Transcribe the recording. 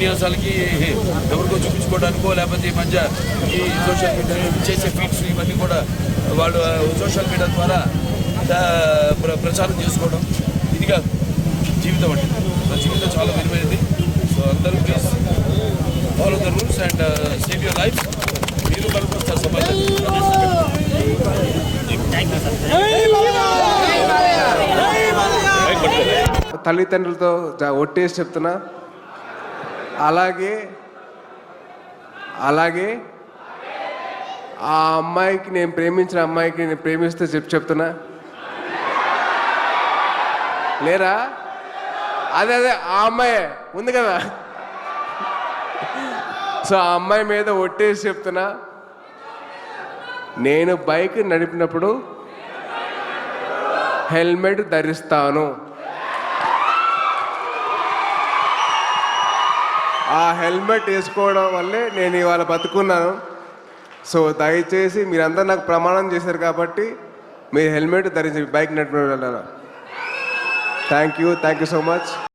విన్యాసాలకి ఎవరికో చూపించుకోవడానికో లేకపోతే ఈ మధ్య ఈ సోషల్ మీడియా చేసే ఫీడ్స్ ఇవన్నీ కూడా వాళ్ళు సోషల్ మీడియా ద్వారా ప్రచారం చేసుకోవడం ఇది కాదు జీవితం అంటే నా జీవితం చాలా విలువైనది సో అందరూ please follow the rules and save your life మీరు కనుకొస్తారు సమాజాన్ని తల్లిదండ్రులతో ఒట్టేసి చెప్తున్నా అలాగే అలాగే ఆ అమ్మాయికి నేను ప్రేమించిన అమ్మాయికి నేను ప్రేమిస్తే చెప్పు చెప్తున్నా. లేరా? అదే అదే ఆ అమ్మాయే. ఉంది కదా? సో ఆ అమ్మాయి మీద ఒట్టేసి చెప్తున్నా. నేను బైక్ నడిపినప్పుడు హెల్మెట్ ధరిస్తాను. ఆ హెల్మెట్ వేసుకోవడం వల్లే నేను ఇవాళ బతుకున్నాను. సో దయచేసి మీరందరూ నాకు ప్రమాణం చేశారు కాబట్టి మీరు హెల్మెట్ ధరించి బైక్ నడిపిన thank you thank you so much